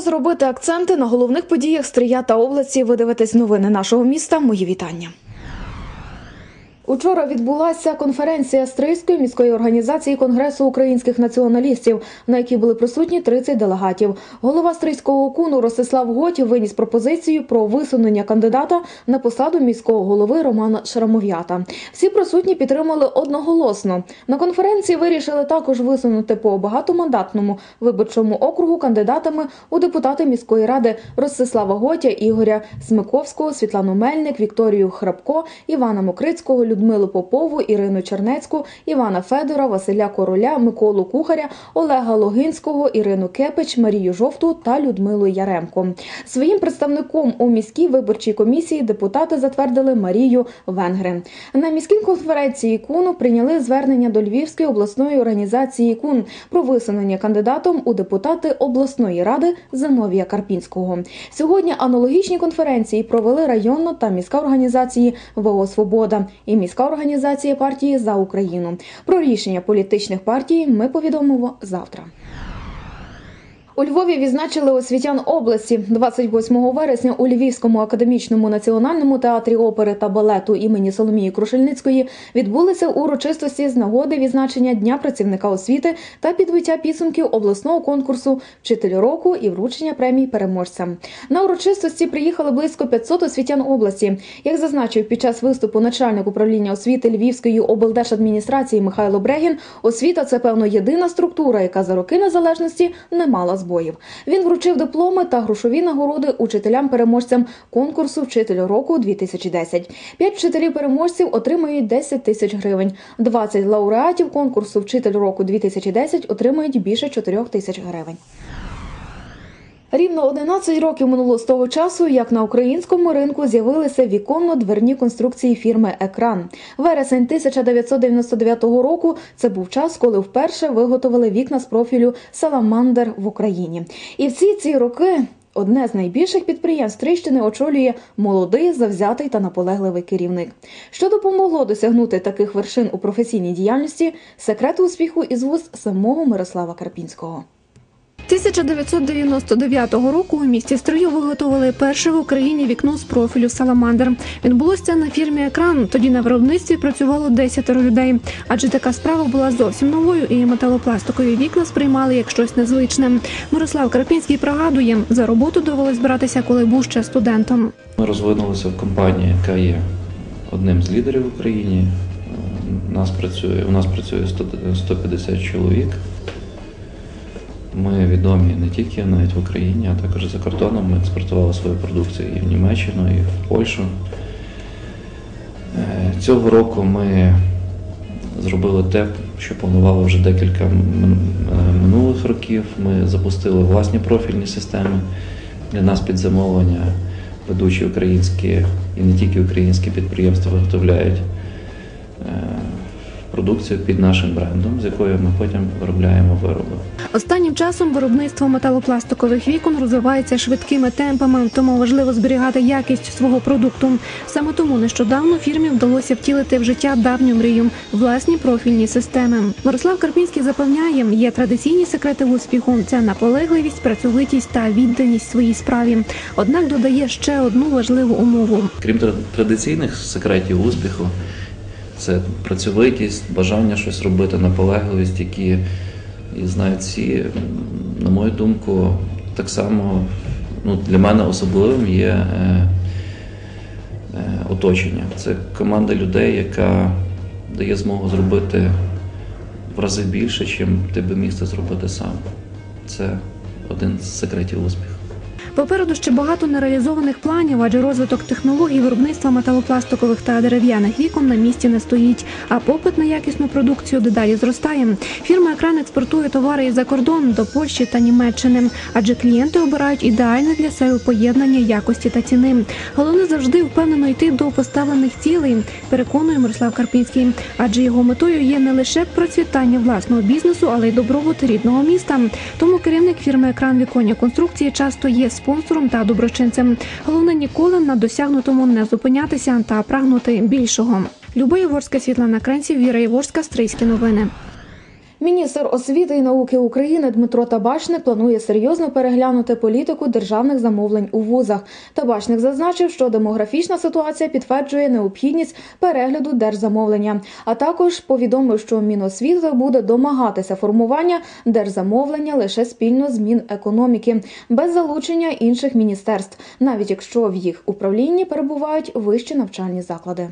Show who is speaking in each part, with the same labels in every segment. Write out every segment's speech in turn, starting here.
Speaker 1: Час робити акценти на головних подіях Стрия та області. Ви дивитесь новини нашого міста. Мої вітання. Учора відбулася конференція Стрийської міської організації Конгресу українських націоналістів, на якій були присутні 30 делегатів. Голова Стрийського окуну Ростислав Готів виніс пропозицію про висунення кандидата на посаду міського голови Романа Шарамов'ята. Всі присутні підтримали одноголосно. На конференції вирішили також висунути по багатомандатному виборчому округу кандидатами у депутати міської ради Ростислава Готя, Ігоря Смиковського, Світлану Мельник, Вікторію Храпко, Івана Мокрицького, Людмилу Попову, Ірину Чернецьку, Івана Федора, Василя Короля, Миколу Кухаря, Олега Логинського, Ірину Кепич, Марію Жовту та Людмилу Яремко. Своїм представником у міській виборчій комісії депутати затвердили Марію Венгри. На міській конференції КУНу прийняли звернення до Львівської обласної організації КУН про висунення кандидатом у депутати обласної ради Зиновія Карпінського. Сьогодні аналогічні конференції провели районна та міська організації ВО Свобода і міська організація партії за Україну. Про рішення політичних партій ми повідомимо завтра. У Львові відзначили освітян області 28 вересня у Львівському академічному національному театрі опери та балету імені Соломії Крушельницької відбулися урочистості з нагоди відзначення Дня працівника освіти та підбиття підсумків обласного конкурсу Вчитель року і вручення премій переможцям. На урочистості приїхали близько 500 освітян області. Як зазначив під час виступу начальник управління освіти Львівської облдержадміністрації Михайло Брегін, освіта це певно єдина структура, яка за роки незалежності не мала зборів. Він вручив дипломи та грошові нагороди учителям-переможцям конкурсу Вчитель року 2010. П'ять вчителів-переможців отримають 10 тисяч гривень. 20 лауреатів конкурсу Вчитель року 2010 отримають більше 4 тисяч гривень. Рівно 11 років минуло з того часу, як на українському ринку з'явилися віконно-дверні конструкції фірми Екран. Вересень 1999 року це був час, коли вперше виготовили вікна з профілю Саламандер в Україні. І всі ці роки. Одне з найбільших підприємств Трищини очолює молодий, завзятий та наполегливий керівник. Що допомогло досягнути таких вершин у професійній діяльності, секрет успіху із вуз самого Мирослава Карпінського.
Speaker 2: 1999 року у місті Стрию виготовили перше в Україні вікно з профілю Саламандр. Відбулося на фірмі Екран. Тоді на виробництві працювало 10 людей. Адже така справа була зовсім новою, і металопластикові вікна сприймали як щось незвичне. Мирослав Карпінський пригадує, за роботу довелось братися, коли був ще студентом.
Speaker 3: Ми розвинулися в компанії, яка є одним з лідерів в Україні. У нас працює, у нас працює 100 150 чоловік. Ми відомі не тільки навіть в Україні, а також за кордоном. Ми експортували свою продукцію і в Німеччину, і в Польщу. Е, Цього року ми зробили те, що планували вже декілька е, минулих років. Ми запустили власні профільні системи для нас під замовлення. Ведучі українські і не тільки українські підприємства виготовляють е, продукцію під нашим брендом, з якою ми потім виробляємо вироби.
Speaker 2: Останнім часом виробництво металопластикових вікон розвивається швидкими темпами, тому важливо зберігати якість свого продукту. Саме тому нещодавно фірмі вдалося втілити в життя давню мрію власні профільні системи. Мирослав Карпінський запевняє, є традиційні секрети успіху: це наполегливість, працьовитість та відданість своїй справі. Однак додає ще одну важливу умову.
Speaker 3: Крім традиційних секретів успіху, це працьовитість, бажання щось робити, наполегливість, які і знають всі, на мою думку, так само ну, для мене особливим є е, е, оточення. Це команда людей, яка дає змогу зробити в рази більше, чим ти би міг це зробити сам. Це один з секретів успіху.
Speaker 2: Попереду ще багато нереалізованих планів, адже розвиток технологій виробництва металопластикових та дерев'яних вікон на місці не стоїть. А попит на якісну продукцію дедалі зростає. Фірма екран експортує товари із за кордон до Польщі та Німеччини, адже клієнти обирають ідеальне для себе поєднання якості та ціни. Головне завжди впевнено йти до поставлених цілей. Переконує Мирослав Карпінський, адже його метою є не лише процвітання власного бізнесу, але й добробут рідного міста. Тому керівник фірми екран віконні конструкції часто є спонсором та доброчинцем. Головне ніколи на досягнутому не зупинятися та прагнути більшого. Люба Єворська, Світлана Кренців, Віра Єворська, Стрийські новини.
Speaker 1: Міністр освіти і науки України Дмитро Табачник планує серйозно переглянути політику державних замовлень у вузах. Табачник зазначив, що демографічна ситуація підтверджує необхідність перегляду держзамовлення. А також повідомив, що Міносвіти буде домагатися формування держзамовлення лише спільно з Мінекономіки, без залучення інших міністерств, навіть якщо в їх управлінні перебувають вищі навчальні заклади.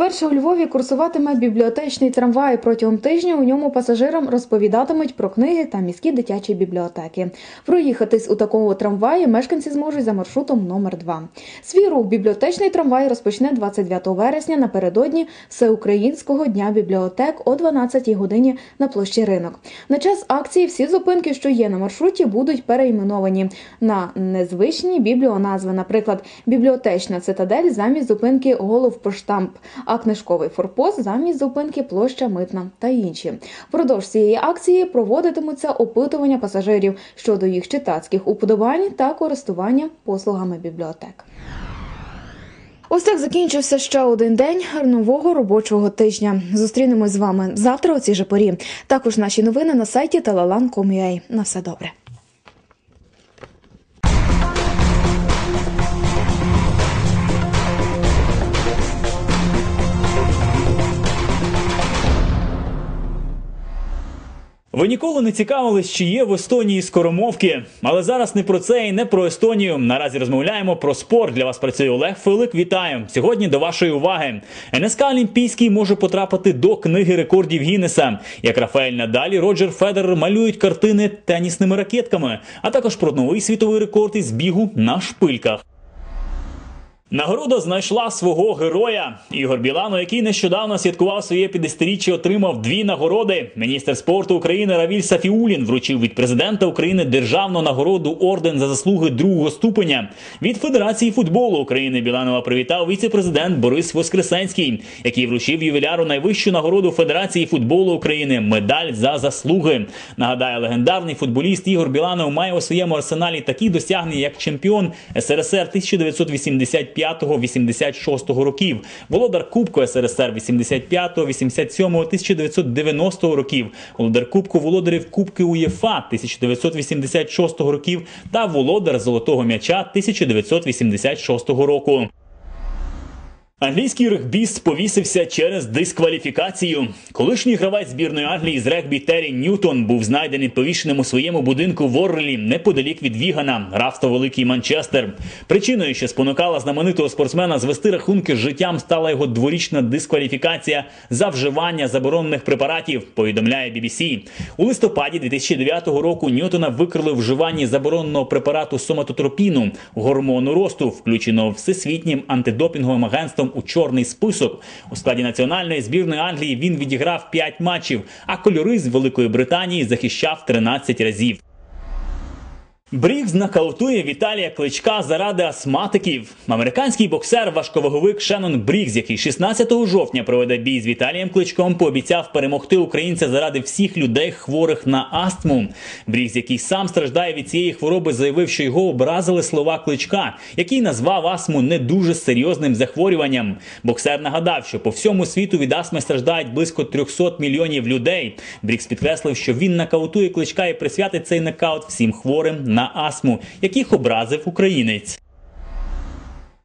Speaker 1: Вперше у Львові курсуватиме бібліотечний трамвай. Протягом тижня у ньому пасажирам розповідатимуть про книги та міські дитячі бібліотеки. Проїхатись у такому трамваї мешканці зможуть за маршрутом номер 2 Свій рух бібліотечний трамвай розпочне 29 вересня напередодні Всеукраїнського дня бібліотек о 12 годині на площі ринок. На час акції всі зупинки, що є на маршруті, будуть перейменовані на незвичні бібліоназви, наприклад, бібліотечна цитадель замість зупинки головпоштамп а книжковий форпост замість зупинки площа митна та інші. Впродовж цієї акції проводитимуться опитування пасажирів щодо їх читацьких уподобань та користування послугами бібліотек. Ось так закінчився ще один день нового робочого тижня. Зустрінемось з вами завтра у цій же порі. Також наші новини на сайті talalan.com.ua. На все добре.
Speaker 4: Ви ніколи не цікавились, чи є в Естонії скоромовки. Але зараз не про це і не про Естонію. Наразі розмовляємо про спорт. Для вас працює Олег Филик. Вітаю сьогодні. До вашої уваги. НСК Олімпійський може потрапити до книги рекордів Гіннеса. Як Рафаель Надалі, Роджер Федерер малюють картини тенісними ракетками, а також про новий світовий рекорд із бігу на шпильках. Нагорода знайшла свого героя. Ігор Білано, який нещодавно святкував своє 50-річчя, отримав дві нагороди. Міністр спорту України Равіль Сафіулін вручив від президента України державну нагороду орден за заслуги другого ступеня. Від Федерації футболу України Біланова привітав віце-президент Борис Воскресенський, який вручив ювіляру найвищу нагороду Федерації футболу України медаль за заслуги. Нагадаю, легендарний футболіст Ігор Біланов має у своєму арсеналі такі досягнення, як чемпіон СРСР 1985 85-86 років, володар Кубку СРСР 85, 87, 1990 років, володар Кубку володарів Кубки УЄФА 1986 років та володар Золотого м'яча 1986 року. Англійський регбіст повісився через дискваліфікацію. Колишній гравець збірної Англії з регбі Террі Ньютон був знайдений повішеним у своєму будинку в Орлі неподалік від Вігана, графство Великий Манчестер. Причиною, що спонукала знаменитого спортсмена звести рахунки з життям, стала його дворічна дискваліфікація за вживання заборонених препаратів. Повідомляє BBC. У листопаді 2009 року Ньютона викрили вживанні забороненого препарату соматотропіну гормону росту, включеного всесвітнім антидопінговим агентством у чорний список. У складі національної збірної Англії він відіграв 5 матчів, а кольори з Великої Британії захищав 13 разів. Брігз нокаутує Віталія Кличка заради астматиків. Американський боксер, важковаговик Шеннон Брігз, який 16 жовтня проведе бій з Віталієм Кличком, пообіцяв перемогти українця заради всіх людей, хворих на астму. Брігз, який сам страждає від цієї хвороби, заявив, що його образили слова Кличка, який назвав астму не дуже серйозним захворюванням. Боксер нагадав, що по всьому світу від астми страждають близько 300 мільйонів людей. Брігз підкреслив, що він нокаутує кличка і присвятить цей нокаут всім хворим на астму, яких образив українець.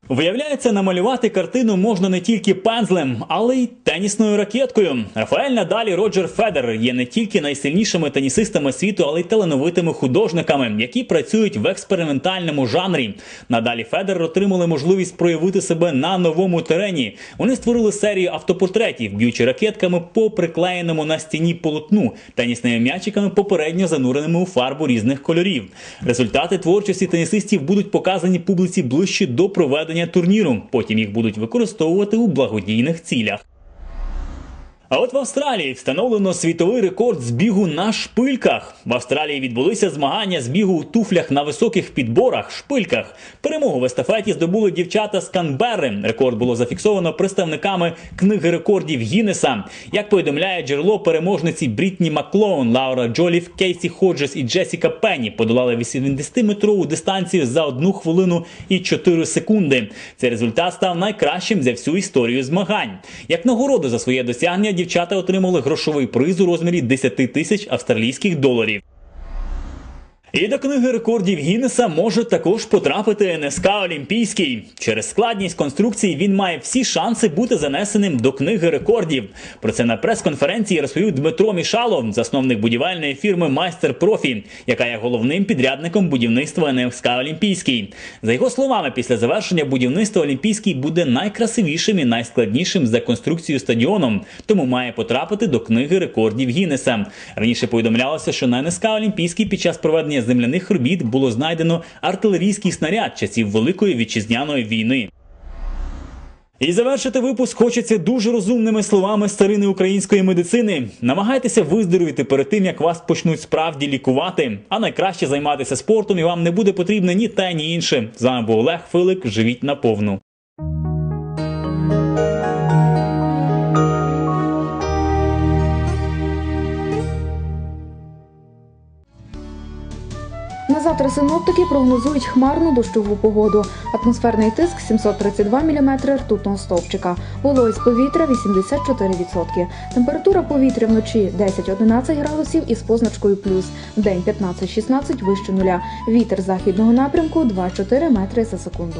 Speaker 4: Виявляється, намалювати картину можна не тільки пензлем, але й тенісною ракеткою. Рафаель Надалі Роджер Федерер є не тільки найсильнішими тенісистами світу, але й талановитими художниками, які працюють в експериментальному жанрі. Надалі Федерер отримали можливість проявити себе на новому терені. Вони створили серію автопортретів, б'ючи ракетками по приклеєному на стіні полотну, тенісними м'ячиками попередньо зануреними у фарбу різних кольорів. Результати творчості тенісистів будуть показані публіці ближче до проведення турніру. Потім їх будуть використовувати у благодійних цілях. А от в Австралії встановлено світовий рекорд з бігу на шпильках. В Австралії відбулися змагання з бігу у туфлях на високих підборах, шпильках. Перемогу в естафеті здобули дівчата з Канберри. Рекорд було зафіксовано представниками книги рекордів Гіннеса. Як повідомляє джерело переможниці Брітні Маклоун, Лаура Джоліф, Кейсі Ходжес і Джесіка Пенні подолали 80-метрову дистанцію за 1 хвилину і 4 секунди. Цей результат став найкращим за всю історію змагань. Як нагороду за своє досягнення дівчата отримали грошовий приз у розмірі 10 тисяч австралійських доларів. І до книги рекордів Гіннеса може також потрапити НСК Олімпійський. Через складність конструкції він має всі шанси бути занесеним до книги рекордів. Про це на прес-конференції розповів Дмитро Мішало, засновник будівельної фірми Майстер Профі, яка є головним підрядником будівництва НСК Олімпійський. За його словами, після завершення будівництва Олімпійський буде найкрасивішим і найскладнішим за конструкцію стадіоном, тому має потрапити до книги рекордів Гіннеса. Раніше повідомлялося, що на НСК Олімпійський під час проведення земляних робіт було знайдено артилерійський снаряд часів Великої вітчизняної війни. І завершити випуск хочеться дуже розумними словами старини української медицини. Намагайтеся виздоровіти перед тим, як вас почнуть справді лікувати. А найкраще займатися спортом і вам не буде потрібне ні те, ні інше. З вами був Олег Филик. Живіть наповну.
Speaker 1: Завтра синоптики прогнозують хмарну дощову погоду. Атмосферний тиск 732 мм ртутного стовпчика. Вологість повітря 84%. Температура повітря вночі 10-11 градусів із позначкою плюс. День 15-16 вище нуля. Вітер західного напрямку 2-4 метри за секунду.